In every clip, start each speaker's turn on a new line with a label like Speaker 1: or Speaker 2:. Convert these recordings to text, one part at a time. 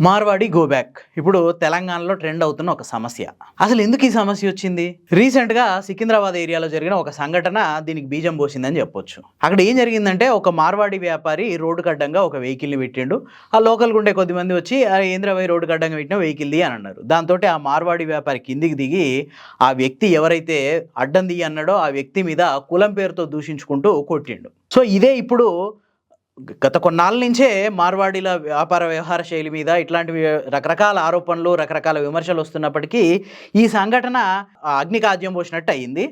Speaker 1: Marwadi go back. ఇప్పుడు తెలంగాణలో trend అవుతున్న ఒక సమస్య. అసలు ఎందుకు ఈ సమస్య వచ్చింది? రీసెంట్గా సికింద్రాబాద్ ఏరియాలో జరిగిన ఒక సంఘటన దీనికి బీజం పోసిందని చెప్పొచ్చు. అక్కడ ఏం జరిగిందంటే ఒక మార్వాడి వ్యాపారి రోడ్డు కడ్డంగా ఒక వెహికల్ని పెట్టిండు. ఆ లోకల్ గుండే కొద్ది మంది వచ్చి "ఆ, ఏంద్రవై రోడ్డు కడ్డంగా పెట్టిన వెహికల్ది అని అన్నారు. దాంతో ఆ మార్వాడి వ్యాపారి కిందికి దిగి ఆ వ్యక్తి ఎవరైతే అడ్డం దిగి అన్నాడో ఆ వ్యక్తి మీద కులం పేరుతో దూషించుకుంటూ కొట్టిండు. సో ఇదే ఇప్పుడు గత కొన్నాళ్ళ నుంచే మార్వాడీల వ్యాపార వ్యవహార శైలి మీద ఇట్లాంటి రకరకాల ఆరోపణలు రకరకాల విమర్శలు వస్తున్నప్పటికీ ఈ సంఘటన అగ్నికాద్యం పోసినట్టు అయింది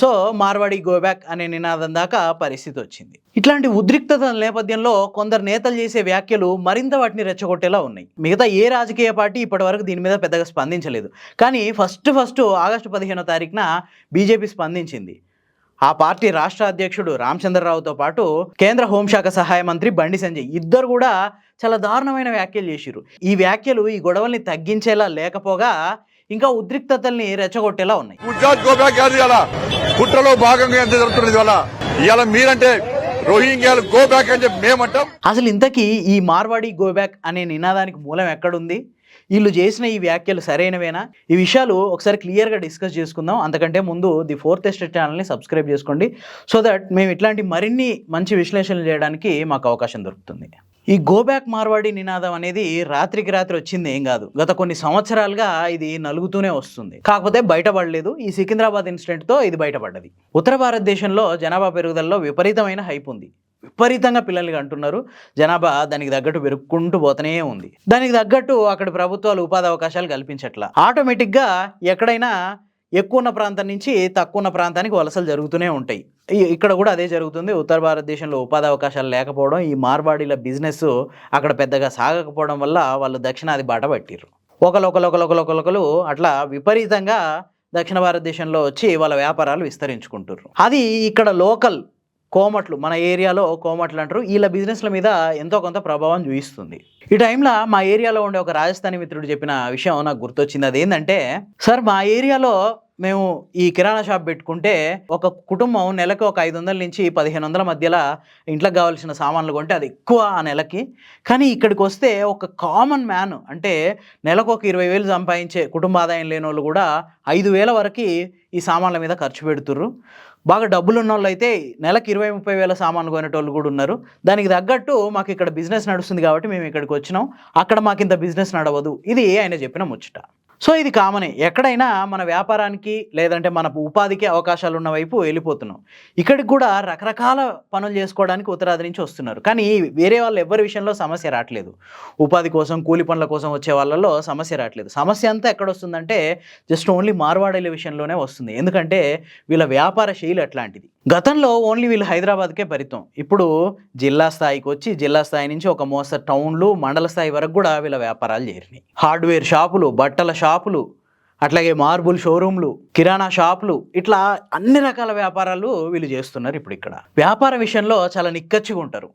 Speaker 1: సో మార్వాడి గోబ్యాక్ అనే నినాదం దాకా పరిస్థితి వచ్చింది. ఇట్లాంటి ఉద్రిక్తత నేపథ్యంలో కొందరు నేతలు చేసే వ్యాఖ్యలు మరింత వాటిని రెచ్చగొట్టేలా ఉన్నాయి. మిగతా ఏ రాజకీయ పార్టీ ఇప్పటివరకు దీని మీద పెద్దగా స్పందించలేదు. కానీ ఫస్ట్ ఫస్ట్ ఆగస్టు పదిహేనో తారీఖున బీజేపీ స్పందించింది. ఆ పార్టీ రాష్ట్ర అధ్యక్షుడు రామచంద్రరావుతో పాటు కేంద్ర హోంశాఖ సహాయ మంత్రి బండి సంజయ్ ఇద్దరు కూడా చాలా దారుణమైన వ్యాఖ్యలు చేసిరు ఈ వ్యాఖ్యలు ఈ గొడవల్ని తగ్గించేలా లేకపోగా ఇంకా ఉద్రిక్తతల్ని రెచ్చగొట్టేలా ఉన్నాయి.
Speaker 2: గుజరాత్ కాదు కుట్రలో భాగంగా ఎంత జరుగుతున్నది ఇవాళ? ఇవాళ మీరంటే రోహింగ్యాలు గో బ్యాక్ అని చెప్పి మేమంటాం.
Speaker 1: అసలు ఇంతకీ ఈ మార్వాడి గోబ్యాక్ అనే నినాదానికి మూలం ఎక్కడుంది? వీళ్ళు చేసిన ఈ వ్యాఖ్యలు సరైనవేనా? ఈ విషయాలు ఒకసారి క్లియర్గా డిస్కస్ చేసుకుందాం. అంతకంటే ముందు ది ఫోర్త్ ఎస్టేట్ ఛానల్ని సబ్స్క్రైబ్ చేసుకోండి. సో దట్ మేము ఇట్లాంటి మరిన్ని మంచి విశ్లేషణలు చేయడానికి మాకు అవకాశం దొరుకుతుంది. ఈ గోబ్యాక్ మార్వాడి నినాదం అనేది రాత్రికి రాత్రి వచ్చింది ఏం కాదు. గత కొన్ని సంవత్సరాలుగా ఇది నలుగుతూనే వస్తుంది. కాకపోతే బయటపడలేదు. ఈ సికింద్రాబాద్ ఇన్సిడెంట్తో ఇది బయటపడ్డది. ఉత్తర భారతదేశంలో జనాభా పెరుగుదలలో విపరీతమైన హైప్ ఉంది. విపరీతంగా పిల్లలకి అంటున్నారు జనాభా దానికి తగ్గట్టు పెరుక్కుంటూ పోతూనే ఉంది. దానికి తగ్గట్టు అక్కడ ప్రభుత్వాలు ఉపాధి అవకాశాలు కల్పించట్లా. ఆటోమేటిక్గా ఎక్కడైనా ఎక్కువ ఉన్న ప్రాంతం నుంచి తక్కువ ఉన్న ప్రాంతానికి వలసలు జరుగుతూనే ఉంటాయి. ఇక్కడ కూడా అదే జరుగుతుంది. ఉత్తర భారతదేశంలో ఉపాధి అవకాశాలు లేకపోవడం ఈ మార్వాడీల బిజినెస్ అక్కడ పెద్దగా సాగకపోవడం వల్ల వాళ్ళు దక్షిణాది బాట పట్టిర్రు. ఒకరు అట్లా విపరీతంగా దక్షిణ భారతదేశంలో వచ్చి వాళ్ళ వ్యాపారాలు విస్తరించుకుంటారు అది ఇక్కడ లోకల్ కోమట్లు మన ఏరియాలో కోమట్లు అంటారు. వీళ్ళ బిజినెస్ల మీద ఎంతో కొంత ప్రభావం చూపిస్తుంది. ఈ టైంలో మా ఏరియాలో ఉండే ఒక రాజస్థానీ మిత్రుడు చెప్పిన విషయం నాకు గుర్తొచ్చింది. అదేంటంటే సార్ మా ఏరియాలో మేము ఈ కిరాణా షాప్ పెట్టుకుంటే ఒక కుటుంబం నెలకు ఒక ఐదు వందల నుంచి పదిహేను వందల మధ్యలో ఇంట్లోకి కావాల్సిన సామాన్లు కొంటే అది ఎక్కువ ఆ నెలకి. కానీ ఇక్కడికి వస్తే ఒక కామన్ మ్యాన్ అంటే నెలకు ఒక ఇరవై వేలు సంపాదించే కుటుంబ ఆదాయం లేని వాళ్ళు కూడా ఐదు వేల వరకు ఈ సామాన్ల మీద ఖర్చు పెడుతుర్రు. బాగా డబ్బులు ఉన్న వాళ్ళు అయితే నెలకు ఇరవై ముప్పై వేల సామాన్లు కొనేటోళ్ళు కూడా ఉన్నారు. దానికి తగ్గట్టు మాకు ఇక్కడ బిజినెస్ నడుస్తుంది కాబట్టి మేము ఇక్కడికి వచ్చినాం. అక్కడ మాకు ఇంత బిజినెస్ నడవదు. ఇది ఆయన చెప్పిన ముచ్చట. సో ఇది కామనే. ఎక్కడైనా మన వ్యాపారానికి లేదంటే మన ఉపాధికి అవకాశాలు ఉన్న వైపు వెళ్ళిపోతున్నాం. ఇక్కడికి కూడా రకరకాల పనులు చేసుకోవడానికి ఉత్తరాది నుంచి వస్తున్నారు. కానీ వేరే వాళ్ళు ఎవరి విషయంలో సమస్య రావట్లేదు. ఉపాధి కోసం కూలి పనుల కోసం వచ్చే వాళ్ళలో సమస్య రావట్లేదు. సమస్య అంతా ఎక్కడ వస్తుందంటే జస్ట్ ఓన్లీ మార్వాడీల విషయంలోనే వస్తుంది. ఎందుకంటే వీళ్ళ వ్యాపార శైలి అట్లాంటిది. గతంలో ఓన్లీ వీళ్ళు హైదరాబాద్కే పరితం ఇప్పుడు జిల్లా స్థాయికి వచ్చి జిల్లా స్థాయి నుంచి ఒక మోస టౌన్లు మండల స్థాయి వరకు కూడా వీళ్ళ వ్యాపారాలు చేరినాయి. హార్డ్వేర్ షాపులు బట్టల షాపులు అట్లాగే మార్బుల్ షోరూమ్లు కిరాణా షాపులు ఇట్లా అన్ని రకాల వ్యాపారాలు వీళ్ళు చేస్తున్నారు ఇప్పుడు ఇక్కడ. వ్యాపార విషయంలో చాలా నిక్కచ్చిగా ఉంటారు.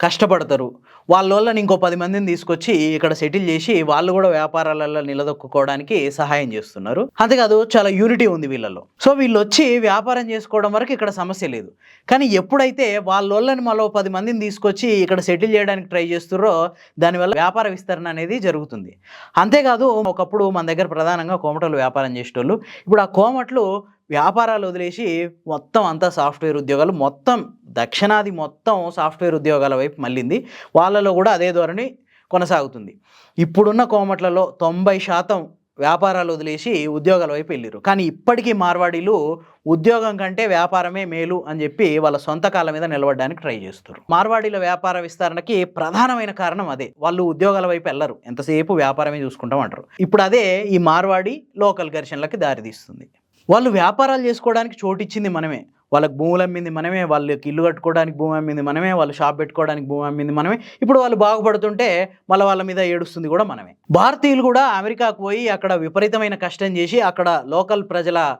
Speaker 1: కష్టపడతారు. వాళ్ళ వాళ్ళని ఇంకో పది మందిని తీసుకొచ్చి ఇక్కడ సెటిల్ చేసి వాళ్ళు కూడా వ్యాపారాలలో నిలదొక్కుకోవడానికి సహాయం చేస్తున్నారు. అంతేకాదు చాలా యూనిటీ ఉంది వీళ్ళలో. సో వీళ్ళు వచ్చి వ్యాపారం చేసుకోవడం వరకు ఇక్కడ సమస్య లేదు. కానీ ఎప్పుడైతే వాళ్ళ వాళ్ళని మరో పది మందిని తీసుకొచ్చి ఇక్కడ సెటిల్ చేయడానికి ట్రై చేస్తున్నారో దానివల్ల వ్యాపార విస్తరణ అనేది జరుగుతుంది. అంతేకాదు ఒకప్పుడు మన దగ్గర ప్రధానంగా కోమటలు వ్యాపారం చేసేటోళ్ళు. ఇప్పుడు ఆ కోమట్లు వ్యాపారాలు వదిలేసి మొత్తం అంతా సాఫ్ట్వేర్ ఉద్యోగాలు మొత్తం దక్షిణాది మొత్తం సాఫ్ట్వేర్ ఉద్యోగాల వైపు మళ్ళింది. వాళ్ళలో కూడా అదే ధోరణి కొనసాగుతుంది. ఇప్పుడున్న కోమట్లలో తొంభై శాతం వ్యాపారాలు వదిలేసి ఉద్యోగాల వైపు వెళ్ళారు కానీ ఇప్పటికీ మార్వాడీలు ఉద్యోగం కంటే వ్యాపారమే మేలు అని చెప్పి వాళ్ళ సొంత కాళ్ళ మీద నిలబడడానికి ట్రై చేస్తారు మార్వాడీల వ్యాపార విస్తరణకి ప్రధానమైన కారణం అదే. వాళ్ళు ఉద్యోగాల వైపు వెళ్ళరు. ఎంతసేపు వ్యాపారమే చూసుకుంటాం అంటారు. ఇప్పుడు అదే ఈ మార్వాడి లోకల్ ఘర్షణలకి దారితీస్తుంది. వాళ్ళు వ్యాపారాలు చేసుకోవడానికి చోటు ఇచ్చింది మనమే. వాళ్ళకి భూములు అమ్మింది మనమే వాళ్ళకి ఇల్లు కట్టుకోవడానికి భూమి అమ్మింది మనమే వాళ్ళు షాప్ పెట్టుకోవడానికి భూమి అమ్మింది మనమే. ఇప్పుడు వాళ్ళు బాగుపడుతుంటే మళ్ళీ వాళ్ళ మీద ఏడుస్తుంది కూడా మనమే. భారతీయులు కూడా అమెరికాకు పోయి అక్కడ విపరీతమైన కష్టం చేసి అక్కడ లోకల్ ప్రజల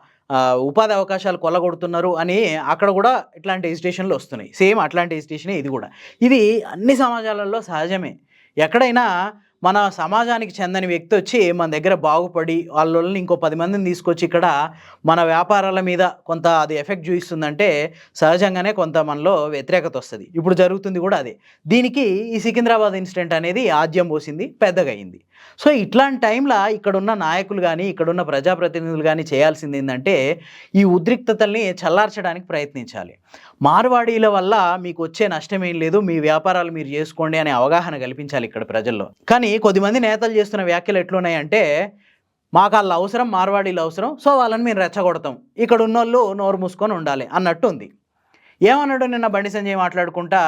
Speaker 1: ఉపాధి అవకాశాలు కొల్లగొడుతున్నారు అని అక్కడ కూడా ఇట్లాంటి ఎజిటేషన్లు వస్తున్నాయి. సేమ్ అట్లాంటి ఎజిటేషనే ఇది కూడా. ఇది అన్ని సమాజాలలో సహజమే. ఎక్కడైనా మన సమాజానికి చెందని వ్యక్తి వచ్చి మన దగ్గర బాగుపడి వాళ్ళని ఇంకో పది మందిని తీసుకొచ్చి ఇక్కడ మన వ్యాపారాల మీద కొంత అది ఎఫెక్ట్ చూపిస్తుందంటే సహజంగానే కొంత మనలో వ్యతిరేకత వస్తుంది. ఇప్పుడు జరుగుతుంది కూడా అదే. దీనికి ఈ సికింద్రాబాద్ ఇన్సిడెంట్ అనేది ఆద్యం పోసింది పెద్దగా అయింది సో ఇట్లాంటి టైంలో ఇక్కడున్న నాయకులు కానీ ఇక్కడున్న ప్రజాప్రతినిధులు కానీ చేయాల్సింది ఏంటంటే ఈ ఉద్రిక్తతల్ని చల్లార్చడానికి ప్రయత్నించాలి. మార్వాడీల వల్ల మీకు వచ్చే నష్టం ఏం లేదు మీ వ్యాపారాలు మీరు చేసుకోండి అనే అవగాహన కల్పించాలి ఇక్కడ ప్రజల్లో. కానీ కొద్దిమంది నేతలు చేస్తున్న వ్యాఖ్యలు ఎట్లున్నాయంటే మాకు వాళ్ళ అవసరం మార్వాడీలు అవసరం సో వాళ్ళని మేము రెచ్చగొడతాం. ఇక్కడ ఉన్నోళ్ళు నోరు మూసుకొని ఉండాలి అన్నట్టు ఉంది ఏమన్నాడు నిన్న బండి సంజయ్ మాట్లాడుకుంటా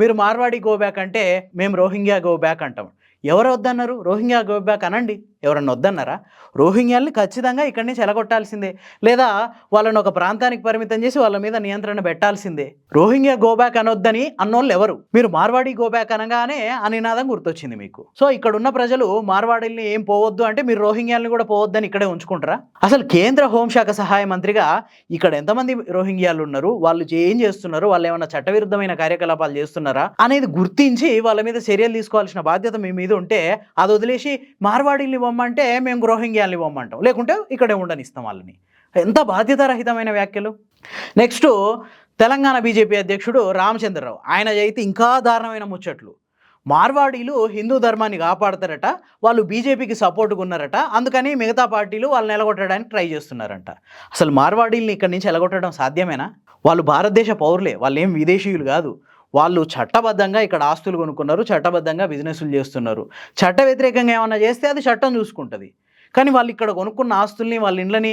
Speaker 1: మీరు మార్వాడి గో బ్యాక్ అంటే మేము రోహింగ్యా గో బ్యాక్ అంటాం. ఎవరు వద్దన్నారు? రోహింగ్యా గోబ్యాక్ అనండి. ఎవరన్నా వద్దన్నారా? రోహింగ్యాల్ని ఖచ్చితంగా ఇక్కడి నుంచి ఎలగొట్టాల్సిందే. లేదా వాళ్ళని ఒక ప్రాంతానికి పరిమితం చేసి వాళ్ళ మీద నియంత్రణ పెట్టాల్సిందే. రోహింగ్యా గో బ్యాక్ అనొద్దని అన్నోళ్ళు ఎవరు? మీరు మార్వాడి గోబ్యాక్ అనగానే ఆ నినాదం గుర్తొచ్చింది మీకు. సో ఇక్కడ ఉన్న ప్రజలు మార్వాడీల్ని ఏం పోవద్దు అంటే మీరు రోహింగ్యాల్ని కూడా పోవద్దని ఇక్కడే ఉంచుకుంటారా? అసలు కేంద్ర హోంశాఖ సహాయ మంత్రిగా ఇక్కడ ఎంతమంది రోహింగ్యాలు ఉన్నారు? వాళ్ళు ఏం చేస్తున్నారు? వాళ్ళు ఏమైనా చట్టవిరుద్ధమైన కార్యకలాపాలు చేస్తున్నారా? అనేది గుర్తించి వాళ్ళ మీద చర్యలు తీసుకోవాల్సిన బాధ్యత మీ మీద ఉంటే అది వదిలేసి మార్వాడీల్ని ఇవ్వమంటే మేము రోహింగ్యాల్ని ఇవ్వమంటాం లేకుంటే ఇక్కడే ఉండనిస్తాం వాళ్ళని. ఎంత బాధ్యతారహితమైన వ్యాఖ్యలు. నెక్స్ట్ తెలంగాణ బీజేపీ అధ్యక్షుడు రామచంద్రరావు. ఆయన అయితే ఇంకా దారుణమైన ముచ్చట్లు. మార్వాడీలు హిందూ ధర్మాన్ని కాపాడతారట వాళ్ళు బీజేపీకి సపోర్ట్గా ఉన్నారట అందుకని మిగతా పార్టీలు వాళ్ళని ఎలగొట్టడానికి ట్రై చేస్తున్నారంట. అసలు మార్వాడీల్ని ఇక్కడి నుంచి ఎలగొట్టడం సాధ్యమేనా? వాళ్ళు భారతదేశ పౌరులే వాళ్ళు ఏం విదేశీయులు కాదు. వాళ్ళు చట్టబద్ధంగా ఇక్కడ ఆస్తులు కొనుక్కున్నారు చట్టబద్ధంగా బిజినెస్లు చేస్తున్నారు. చట్ట వ్యతిరేకంగా ఏమన్నా చేస్తే అది చట్టం చూసుకుంటుంది. కానీ వాళ్ళు ఇక్కడ కొనుక్కున్న ఆస్తుల్ని వాళ్ళ ఇండ్లని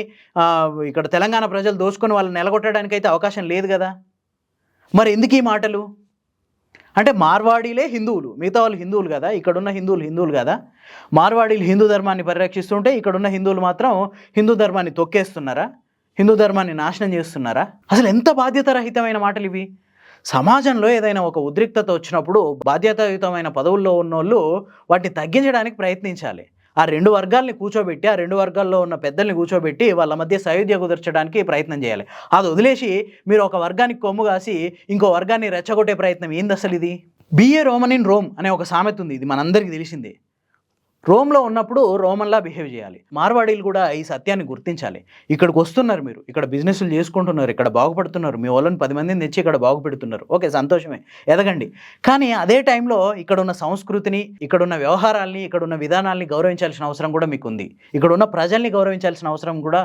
Speaker 1: ఇక్కడ తెలంగాణ ప్రజలు దోచుకొని వాళ్ళని నిలగొట్టడానికి అయితే అవకాశం లేదు కదా? మరి ఎందుకు ఈ మాటలు? అంటే మార్వాడీలే హిందువులు. మిగతా వాళ్ళు హిందువులు కదా? ఇక్కడున్న హిందువులు హిందువులు కదా? మార్వాడీలు హిందూ ధర్మాన్ని పరిరక్షిస్తుంటే ఇక్కడున్న హిందువులు మాత్రం హిందూ ధర్మాన్ని తొక్కేస్తున్నారా? హిందూ ధర్మాన్ని నాశనం చేస్తున్నారా? అసలు ఎంత బాధ్యతారహితమైన మాటలు ఇవి? సమాజంలో ఏదైనా ఒక ఉద్రిక్తత వచ్చినప్పుడు బాధ్యతాయుతమైన పదవుల్లో ఉన్నోళ్ళు వాటిని తగ్గించడానికి ప్రయత్నించాలి. ఆ రెండు వర్గాల్ని కూర్చోబెట్టి ఆ రెండు వర్గాల్లో ఉన్న పెద్దల్ని కూర్చోబెట్టి వాళ్ళ మధ్య సాయుధ్య కుదర్చడానికి ప్రయత్నం చేయాలి. అది వదిలేసి మీరు ఒక వర్గానికి కొమ్ము కాసి ఇంకో వర్గాన్ని రెచ్చగొట్టే ప్రయత్నం ఏంది అసలు ఇది బిఏ రోమన్ ఇన్ రోమ్ అనే ఒక సామెత ఉంది. ఇది మనందరికీ తెలిసిందే. రోమ్లో ఉన్నప్పుడు రోమన్లా బిహేవ్ చేయాలి. మార్వాడీలు కూడా ఈ సత్యాన్ని గుర్తించాలి. ఇక్కడికి వస్తున్నారు మీరు. ఇక్కడ బిజినెస్లు చేసుకుంటున్నారు. ఇక్కడ బాగుపడుతున్నారు. మీ వాళ్ళని పది మందిని తెచ్చి ఇక్కడ బాగుపెడుతున్నారు. ఓకే సంతోషమే. ఎదగండి. కానీ అదే టైంలో ఇక్కడ ఉన్న సంస్కృతిని ఇక్కడ ఉన్న వ్యవహారాల్ని ఇక్కడ ఉన్న విధానాల్ని గౌరవించాల్సిన అవసరం కూడా మీకు ఉంది ఇక్కడ ఉన్న ప్రజల్ని గౌరవించాల్సిన అవసరం కూడా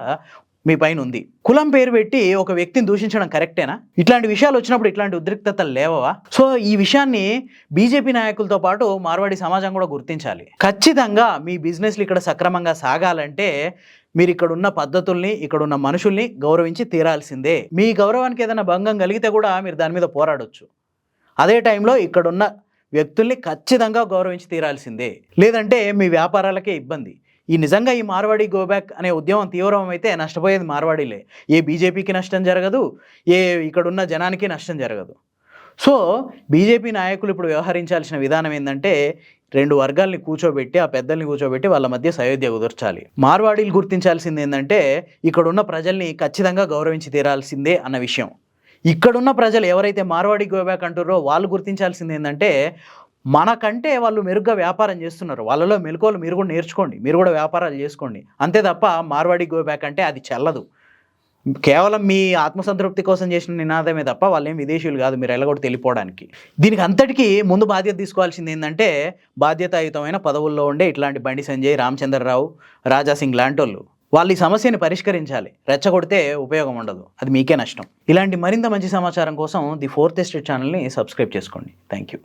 Speaker 1: మీ పైన ఉంది. కులం పేరు పెట్టి ఒక వ్యక్తిని దూషించడం కరెక్టేనా? ఇట్లాంటి విషయాలు వచ్చినప్పుడు ఇట్లాంటి ఉద్రిక్తతలు లేవవా? సో ఈ విషయాన్ని బీజేపీ నాయకులతో పాటు మార్వాడి సమాజం కూడా గుర్తించాలి. ఖచ్చితంగా మీ బిజినెస్లు ఇక్కడ సక్రమంగా సాగాలంటే మీరు ఇక్కడ ఉన్న పద్ధతుల్ని ఇక్కడ ఉన్న మనుషుల్ని గౌరవించి తీరాల్సిందే. మీ గౌరవానికి ఏదైనా భంగం కలిగితే కూడా మీరు దాని మీద పోరాడొచ్చు. అదే టైంలో ఇక్కడున్న వ్యక్తుల్ని ఖచ్చితంగా గౌరవించి తీరాల్సిందే. లేదంటే మీ వ్యాపారాలకే ఇబ్బంది. ఈ నిజంగా ఈ మార్వాడి గోబ్యాక్ అనే ఉద్యమం తీవ్రమైతే నష్టపోయేది మార్వాడీలే. ఏ బీజేపీకి నష్టం జరగదు ఏ ఇక్కడున్న జనానికి నష్టం జరగదు. సో బీజేపీ నాయకులు ఇప్పుడు వ్యవహరించాల్సిన విధానం ఏంటంటే రెండు వర్గాల్ని కూర్చోబెట్టి ఆ పెద్దల్ని కూర్చోబెట్టి వాళ్ళ మధ్య సయోధ్య కుదర్చాలి. మార్వాడీలు గుర్తించాల్సింది ఏంటంటే ఇక్కడున్న ప్రజల్ని ఖచ్చితంగా గౌరవించి తీరాల్సిందే అన్న విషయం. ఇక్కడున్న ప్రజలు ఎవరైతే మార్వాడి గోబ్యాక్ అంటారో వాళ్ళు గుర్తించాల్సింది ఏంటంటే మనకంటే వాళ్ళు మెరుగ్గా వ్యాపారం చేస్తున్నారు. వాళ్ళలో మెలకువలు మీరు కూడా నేర్చుకోండి. మీరు కూడా వ్యాపారాలు చేసుకోండి. అంతే తప్ప మార్వాడి గోబ్యాక్ అంటే అది చెల్లదు. కేవలం మీ ఆత్మసంతృప్తి కోసం చేసిన నినాదమే తప్ప వాళ్ళేం విదేశీయులు కాదు. మీరు ఎలాగొట్టి వెళ్ళిపోవడానికి. దీనికి అంతటికీ ముందు బాధ్యత తీసుకోవాల్సింది ఏంటంటే బాధ్యతాయుతమైన పదవుల్లో ఉండే ఇట్లాంటి బండి సంజయ్ రామచంద్రరావు రాజాసింగ్ లాంటి వాళ్ళు వాళ్ళు ఈ సమస్యని పరిష్కరించాలి. రెచ్చగొడితే ఉపయోగం ఉండదు. అది మీకే నష్టం. ఇలాంటి మరింత మంచి సమాచారం కోసం ది ఫోర్త్ ఎస్టేట్ ఛానల్ని సబ్స్క్రైబ్ చేసుకోండి. Thank you